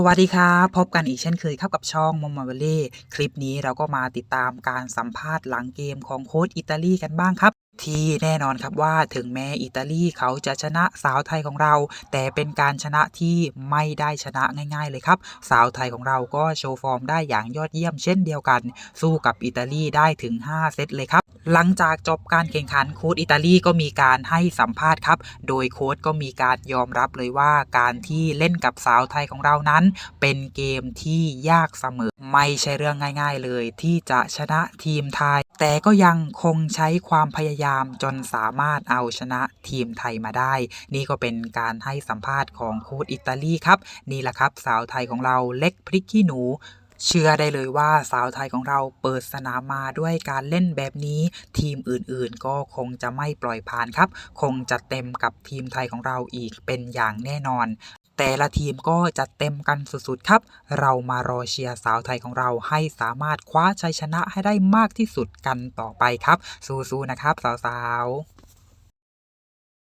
สวัสดีครับพบกันอีกเช่นเคยครับกับช่องมอมมาเวเล่คลิปนี้เราก็มาติดตามการสัมภาษณ์หลังเกมของโค้ชอิตาลีกันบ้างครับ ที่แน่นอนครับว่าถึงแม้อิตาลีเขาจะชนะสาวไทยของเรา แต่เป็นการชนะที่ไม่ได้ชนะง่าย ๆ เลยครับ สาวไทยของเราก็โชว์ฟอร์มได้อย่างยอดเยี่ยมเช่นเดียวกัน สู้กับอิตาลีได้ถึง 5 เซตเลยครับหลังจากจบการแข่งขันโค้ชอิตาลีก็มีการให้สัมภาษณ์ครับ โดยโค้ชก็มีการยอมรับเลยว่าการที่เล่นกับสาวไทยของเรานั้น เป็นเกมที่ยากเสมอ ไม่ใช่เรื่องง่าย ๆ เลยที่จะชนะทีมไทย แต่ก็ยังคงใช้ความพยายามจนสามารถเอาชนะทีมไทยมาได้ นี่ก็เป็นการให้สัมภาษณ์ของโค้ชอิตาลีครับ นี่แหละครับ สาวไทยของเราเล็กพริกขี้หนูเชื่อได้เลยว่าสาวไทยของเราเปิดสนามมาด้วยการเล่นแบบนี้ ทีมอื่นๆ ก็คงจะไม่ปล่อยผ่านครับ คงจะเต็มกับทีมไทยของเราอีกเป็นอย่างแน่นอน แต่ละทีมก็จะเต็มกันสุดๆครับ เรามารอเชียร์สาวไทยของเราให้สามารถคว้าชัยชนะให้ได้มากที่สุดกันต่อไปครับ สู้ๆนะครับสาวๆ